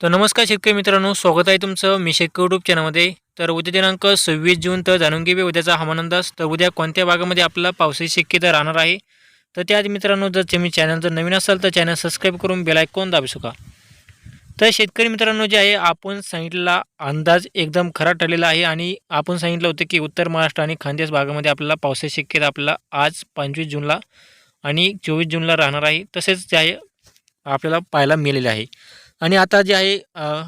तर नमस्कार शेतकरी मित्रांनो स्वागत आहे तुमचं मी शेतकरी यूट्यूब चॅनलमध्ये तर उद्या दिनांक सव्वीस जून तर जाणून घेऊया उद्याचा हवामान अंदाज तर उद्या कोणत्या भागामध्ये आपला पावसाची शक्यता राहणार आहे? तर त्याआधी मित्रांनो जर तुम्ही चॅनल जर नवीन असाल तर चॅनल सबस्क्राईब करून बेलायकॉन दाबू शका तर शेतकरी मित्रांनो जे आहे आपण सांगितलेला अंदाज एकदम खरा ठरलेला आहे आणि आपण सांगितलं होतं की उत्तर महाराष्ट्र आणि खानदेश भागामध्ये आपल्याला पावसाची शक्यता आपल्याला आज पंचवीस जूनला आणि चोवीस जूनला राहणार आहे. तसेच जे आहे आपल्याला पाहायला मिळालेलं आहे. आणि आता जे आहे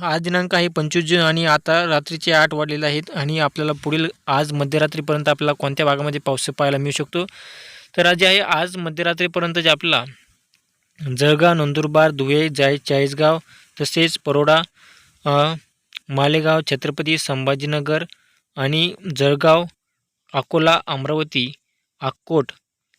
आज दिनांक आहे पंचवीस जून आणि आता रात्रीचे आठ वाढलेले आहेत आणि आपल्याला पुढील आज मध्यरात्रीपर्यंत आपल्याला कोणत्या भागामध्ये पाऊस पाहायला मिळू शकतो? तर जे आहे आज मध्यरात्रीपर्यंत जे आपला जळगाव नंदुरबार धुळे जाय चाळीसगाव तसेच परोडा मालेगाव छत्रपती संभाजीनगर आणि जळगाव अकोला अमरावती अक्कोट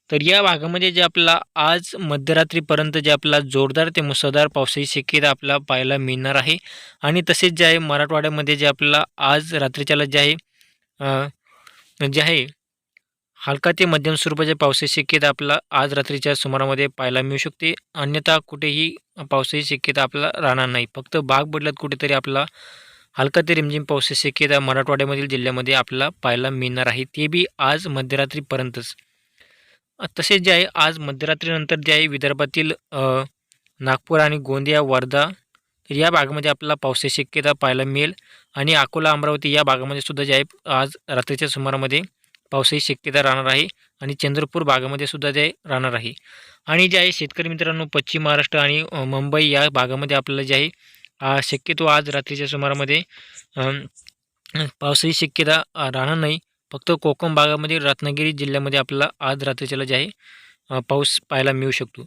तर या भागामध्ये जे आपला आज मध्यरात्रीपर्यंत जे आपला जोरदार ते मुसळधार पावसाची शक्यता आपल्याला पाहायला मिळणार आहे. आणि तसेच जे आहे मराठवाड्यामध्ये जे आपला आज रात्रीच्याला जे आहे जे आहे हलका ते मध्यम स्वरूपाच्या पावसाची शक्यता आपला आज रात्रीच्या सुमारामध्ये पाहायला मिळू शकते. अन्यथा कुठेही पावसाची शक्यता आपला राहणार नाही. फक्त भाग बदलत कुठेतरी आपला हलका ते रिमझिम पावसाची शक्यता मराठवाड्यामधील जिल्ह्यामध्ये आपल्याला पाहायला मिळणार आहे. ते बी आज मध्यरात्रीपर्यंतच. तसेच जे आहे आज मध्यरात्रीनंतर जे आहे विदर्भातील नागपूर आणि गोंदिया वर्धा तर या भागामध्ये आपल्याला पावसाची शक्यता पाहायला मिळेल. आणि अकोला अमरावती या भागामध्ये सुद्धा जे आहे आज रात्रीच्या सुमारामध्ये पावसाची शक्यता राहणार आहे. आणि चंद्रपूर भागामध्ये सुद्धा जे राहणार आहे. आणि जे आहे शेतकरी मित्रांनो पश्चिम महाराष्ट्र आणि मुंबई या भागामध्ये आपल्याला जे आहे शक्यतो आज रात्रीच्या सुमारामध्ये पावसाची शक्यता राहणार नाही. फक्त कोकण भागामध्ये रत्नागिरी जिल्ह्यामध्ये आपल्याला आज रात्रीच्याला जे आहे पाऊस पाहायला मिळू शकतो.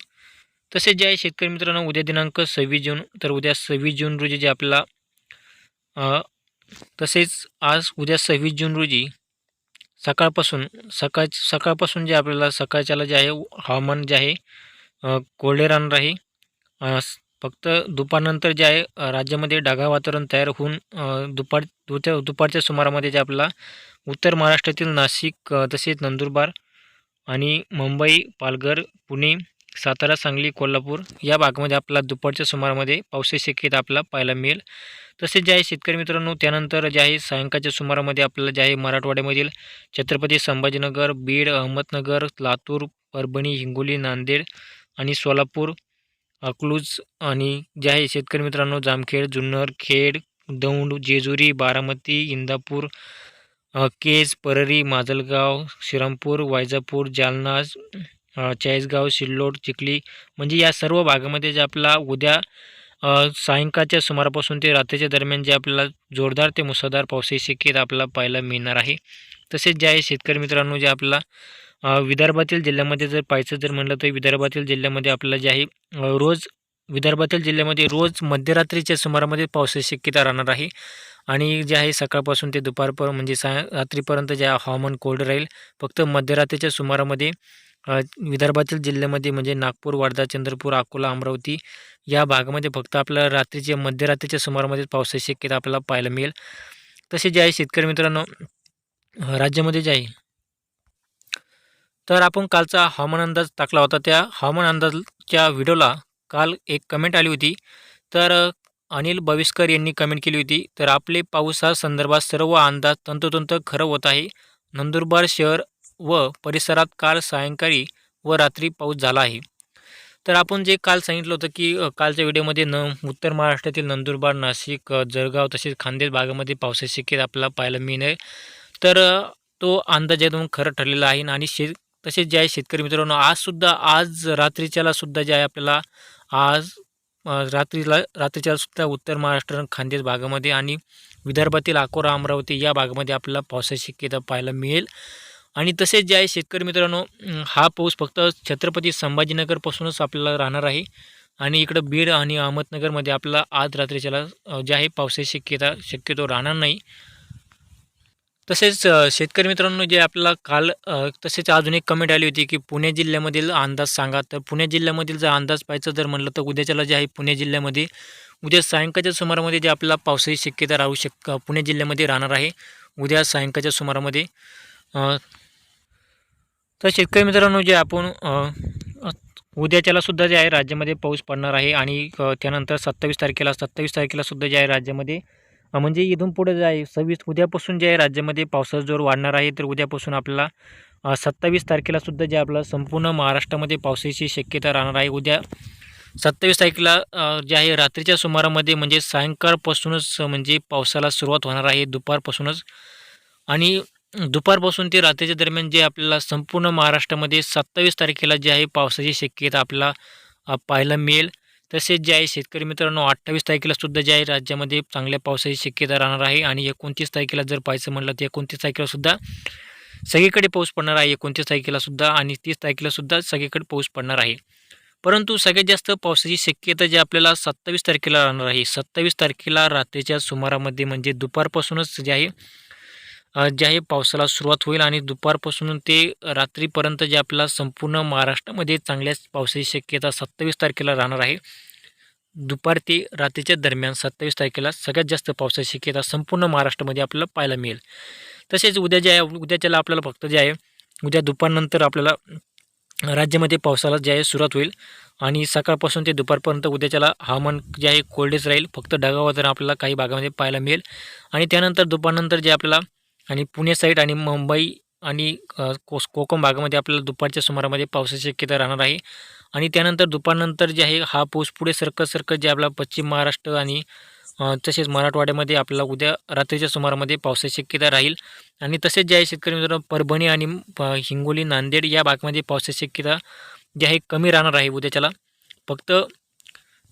तसेच जे आहे शेतकरी मित्रांनो उद्या दिनांक सव्वीस जून तर उद्या सव्वीस जून रोजी जे आपल्याला तसेच आज उद्या सव्वीस जून रोजी सकाळपासून सकाळ सकाळपासून जे आपल्याला सकाळच्याला जे आहे हवामान जे आहे कोरडे राहणार आहे. फक्त दुपारनंतर जे आहे राज्यामध्ये ढगाळ वातावरण तयार होऊन दुपार दुच्या दुपारच्या सुमारामध्ये जे आपला उत्तर महाराष्ट्रातील नाशिक तसेच नंदुरबार आणि मुंबई पालघर पुणे सातारा सांगली कोल्हापूर या भागामध्ये आपला दुपारच्या सुमारामध्ये पावसाची शक्यता आपला पाहायला मिळेल. तसेच जे आहे शेतकरी मित्रांनो त्यानंतर जे आहे सायंकाळच्या सुमारामध्ये आपल्याला जे आहे मराठवाड्यामधील छत्रपती संभाजीनगर बीड अहमदनगर लातूर परभणी हिंगोली नांदेड आणि सोलापूर अकलूज आणि जे आहे शेतकरी मित्रांनो जामखेड जुन्नर खेड दौंड जेजुरी बारामती इंदापूर केज परळी माजलगाव श्रीरामपूर वायजापूर जालना चाळीसगाव सिल्लोड चिखली म्हणजे या सर्व भागामध्ये जे आपला उद्या सायंकाळच्या सुमारापासून ते रात्रीच्या दरम्यान जे आपल्याला जोरदार ते मुसळधार पावसाची शक्यता आपल्याला पाहायला मिळणार आहे. तसेच जे आहे शेतकरी मित्रांनो जे आपला विदर्भातील जिल्ह्यामध्ये जर पाहायचं जर म्हणलं तर विदर्भातील जिल्ह्यामध्ये आपल्याला जे आहे रोज विदर्भातील जिल्ह्यामध्ये रोज मध्यरात्रीच्या सुमारामध्ये पावसाची शक्यता राहणार आहे. आणि जे आहे सकाळपासून ते दुपारपर्यंत म्हणजे सा रात्रीपर्यंत जे हवामान कोरडं राहील फक्त मध्यरात्रीच्या सुमारामध्ये विदर्भातील जिल्ह्यामध्ये म्हणजे नागपूर वर्धा चंद्रपूर अकोला अमरावती या भागामध्ये फक्त आपल्याला रात्रीच्या मध्यरात्रीच्या सुमारामध्ये पावसाची शक्यता आपल्याला पाहायला मिळेल. तसे जे आहे शेतकरी मित्रांनो राज्यामध्ये जे आहे तर आपण कालचा हवामान अंदाज टाकला होता. त्या हवामान अंदाजच्या व्हिडिओला काल एक कमेंट आली होती. तर अनिल बविस्कर यांनी कमेंट केली होती. तर आपले पाऊस संदर्भात सर्व अंदाज तंतोतंत खरं होत आहे. नंदुरबार शहर व परिसरात काल सायंकाळी व रात्री पाऊस झाला आहे. तर आपण जे काल सांगितलं होतं की कालच्या व्हिडिओमध्ये न उत्तर महाराष्ट्रातील नंदुरबार नाशिक जळगाव तसेच खानदेश भागामध्ये पावसाची शक्यता आपल्याला पाहायला मिळणार तर तो अंदाज एकदम खरं ठरलेला आहे आणि शे तसेच जे आहे शेतकरी मित्रांनो आजसुद्धा आज रात्रीच्याला सुद्धा जे आहे आपल्याला आज रात्रीला रात्रीच्या सुद्धा उत्तर महाराष्ट्र खानदेश भागामध्ये आणि विदर्भातील अकोरा अमरावती या भागामध्ये आपल्याला पावसाची शक्यता पाहायला मिळेल. आणि तसेच जे आहे शेतकरी मित्रांनो हा पाऊस फक्त छत्रपती संभाजीनगरपासूनच आपल्याला राहणार आहे. आणि इकडं बीड आणि अहमदनगरमध्ये आपल्याला आज रात्रीच्याला जे आहे पावसाची शक्यता शक्यतो राहणार नाही. तसेच शेतकरी मित्रांनो जे आपल्याला काल तसेच अजून एक कमेंट आली होती की पुणे जिल्ह्यामधील अंदाज सांगा. तर पुणे जिल्ह्यामधील जर अंदाज पाहायचं जर म्हणलं तर उद्याच्याला जे आहे पुणे जिल्ह्यामध्ये उद्या सायंकाळच्या सुमारामध्ये जे आपल्याला पावसाची शक्यता राहू शक पुणे जिल्ह्यामध्ये राहणार आहे. उद्या सायंकाळच्या सुमारामध्ये तर शेतकरी मित्रांनो जे आपण उद्याच्याला सुद्धा जे आहे राज्यामध्ये पाऊस पडणार आहे. आणि त्यानंतर सत्तावीस तारखेला सत्तावीस तारखेला सुद्धा जे आहे राज्यामध्ये म्हणजे इथून पुढे जे आहे सव्वीस उद्यापासून जे आहे राज्यामध्ये पावसाचा जोर वाढणार आहे तर उद्यापासून आपल्याला सत्तावीस तारखेला सुद्धा जे आपलं संपूर्ण महाराष्ट्रामध्ये पावसाची शक्यता राहणार आहे. उद्या सत्तावीस तारखेला जे आहे रात्रीच्या सुमारामध्ये म्हणजे सायंकाळपासूनच म्हणजे पावसाला सुरुवात होणार आहे दुपारपासूनच. आणि दुपारपासून ते रात्रीच्या दरम्यान जे आपल्याला संपूर्ण महाराष्ट्रामध्ये सत्तावीस तारखेला जे आहे पावसाची शक्यता आपल्याला पाहायला मिळेल. तसेच जे आहे शेतकरी मित्रांनो अठ्ठावीस तारखेला सुद्धा जे आहे राज्यामध्ये चांगल्या पावसाची शक्यता राहणार आहे आणि एकोणतीस तारखेला जर पाहायचं म्हणलं तर एकोणतीस तारखेला सुद्धा सगळीकडे पाऊस पडणार आहे. एकोणतीस तारखेला सुद्धा आणि तीस तारखेला सुद्धा सगळीकडे पाऊस पडणार आहे. परंतु सगळ्यात जास्त पावसाची शक्यता जी आपल्याला सत्तावीस तारखेला राहणार आहे. सत्तावीस तारखेला रात्रीच्या सुमारामध्ये म्हणजे दुपारपासूनच जे आहे जे आहे पावसाला सुरुवात होईल आणि दुपारपासून ते रात्रीपर्यंत जे आपल्याला संपूर्ण महाराष्ट्रामध्ये चांगल्याच पावसाची शक्यता सत्तावीस तारखेला राहणार आहे. दुपार ते रात्रीच्या दरम्यान सत्तावीस तारखेला सगळ्यात जास्त पावसाची शक्यता संपूर्ण महाराष्ट्रामध्ये आपल्याला पाहायला मिळेल. तसेच उद्या जे आहे उद्याच्याला आपल्याला फक्त जे आहे उद्या दुपारनंतर आपल्याला राज्यामध्ये पावसाला जे आहे सुरुवात होईल. आणि सकाळपासून ते दुपारपर्यंत उद्याच्याला हवामान जे आहे कोरडेच राहील. फक्त ढगावर जर आपल्याला काही भागामध्ये पाहायला मिळेल. आणि त्यानंतर दुपारनंतर जे आपल्याला आणि पुणे साईड आणि मुंबई आणि कोस कोकण भागामध्ये आपल्याला दुपारच्या सुमारामध्ये पावसाची शक्यता राहणार आहे. आणि त्यानंतर दुपारनंतर जे आहे हा पाऊस पुढे सरकत सरकत जे आपला पश्चिम महाराष्ट्र आणि तसेच मराठवाड्यामध्ये आपल्याला उद्या रात्रीच्या सुमारामध्ये पावसाची शक्यता राहील. आणि तसेच जे आहे शेतकरी मित्रांनो परभणी आणि हिंगोली नांदेड या भागामध्ये पावसाची शक्यता जे आहे कमी राहणार आहे उद्याच्याला. फक्त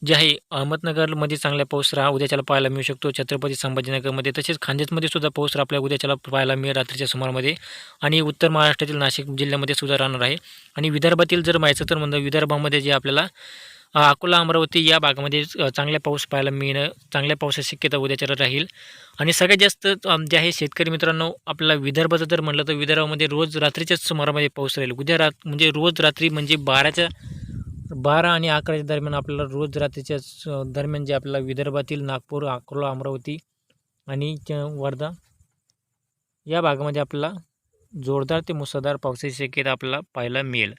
जे आहे अहमदनगरमध्ये चांगला पाऊस राहा उद्याच्याला पाहायला मिळू शकतो. छत्रपती संभाजीनगरमध्ये तसेच खानदेशमध्ये सुद्धा पाऊस आपल्या उद्याच्याला पाहायला मिळेल रात्रीच्या सुमारामध्ये. आणि उत्तर महाराष्ट्रातील नाशिक जिल्ह्यामध्ये सुद्धा राहणार आहे. आणि विदर्भातील जर माहिती तर म्हणजे विदर्भामध्ये जे आपल्याला अकोला अमरावती या भागामध्ये चांगल्या चांगला पाऊस पाहायला मिळणं चांगल्या पावसाची शक्यता उद्याच्याला राहील. आणि सगळ्यात जास्त जे आहे शेतकरी मित्रांनो आपला विदर्भाचं जर म्हटलं तर विदर्भामध्ये रोज रात्रीच्याच सुमारामध्ये पाऊस राहील. उद्या रात म्हणजे रोज रात्री म्हणजे बाराच्या बारा आणि अकराच्या दरम्यान आपल्याला रोज रात्रीच्या दरम्यान जे आपल्याला विदर्भातील नागपूर अकोला अमरावती आणि च- वर्धा या भागामध्ये आपल्याला जोरदार ते मुसळधार पावसाची शक्यता आपल्याला पाहायला मिळेल.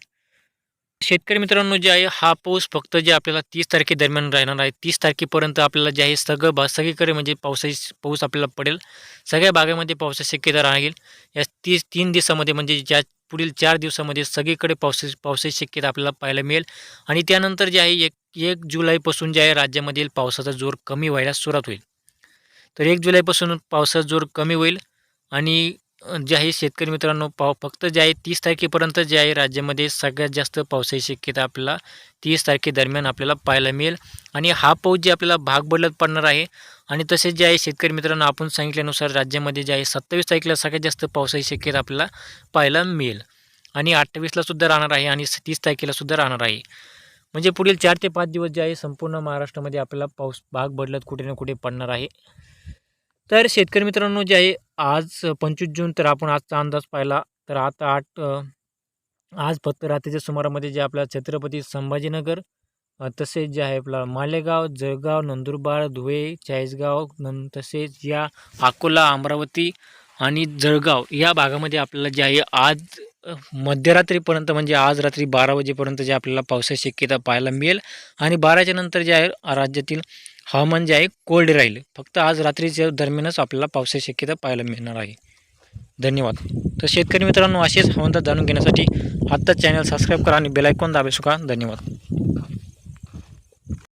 शेतकरी मित्रांनो जे आहे हा पाऊस फक्त जे आपल्याला तीस तारखेदरम्यान राहणार आहे तीस तारखेपर्यंत आपल्याला जे आहे सगळं भा सगळीकडे म्हणजे पावसाची पाऊस आपल्याला पडेल. सगळ्या भागामध्ये पावसाची शक्यता राहील. या तीस तीन दिवसामध्ये म्हणजे ज्या पुढील चार दिवसामध्ये सगळीकडे पावसाची पावसाची शक्यता आपल्याला पाहायला मिळेल. आणि त्यानंतर जे आहे एक एक जुलैपासून जे आहे राज्यामधील पावसाचा जोर कमी व्हायला सुरुवात होईल. तर एक जुलैपासून पावसाचा जोर कमी होईल आणि जे आहे शेतकरी मित्रांनो पाव फक्त जे आहे तीस तारखेपर्यंत जे आहे राज्यामध्ये सगळ्यात जास्त पावसाची शक्यता आपल्याला तीस तारखेदरम्यान आपल्याला पाहायला मिळेल. आणि हा पाऊस जे आपल्याला भाग बदलत पडणार आहे आणि तसेच जे आहे शेतकरी मित्रांनो आपण सांगितल्यानुसार राज्यामध्ये जे आहे सत्तावीस तारखेला सगळ्यात जास्त पावसाची शक्यता आपल्याला पाहायला मिळेल. आणि अठ्ठावीसला सुद्धा राहणार आहे आणि तीस तारखेला सुद्धा राहणार आहे. म्हणजे पुढील चार ते पाच दिवस जे आहे संपूर्ण महाराष्ट्रामध्ये आपल्याला पाऊस भाग बदलत कुठे ना कुठे पडणार आहे. तर शेतकरी मित्रांनो जे आहे आज पंचवीस जून तर आपण आजचा अंदाज पाहिला. तर आता आठ आज फक्त रात्रीच्या सुमारामध्ये जे आपला छत्रपती संभाजीनगर तसेच जे आहे आपला मालेगाव जळगाव नंदुरबार धुळे चाळीसगाव नं तसेच या अकोला अमरावती आणि जळगाव या भागामध्ये आपल्याला जे आहे आज मध्यरात्रीपर्यंत म्हणजे आज रात्री बारा वाजेपर्यंत जे आपल्याला पावसाची शक्यता पाहायला मिळेल. आणि बाराच्या नंतर जे आहे राज्यातील हवामान जे आहे कोल्ड राहील. फक्त आज रात्रीच्या दरम्यानच आपल्याला पावसाची शक्यता पाहायला मिळणार आहे. धन्यवाद. तर शेतकरी मित्रांनो असेच हवामान जाणून घेण्यासाठी आत्ताच चॅनल सबस्क्राईब करा आणि बेलायकॉन दाबे शका धन्यवाद.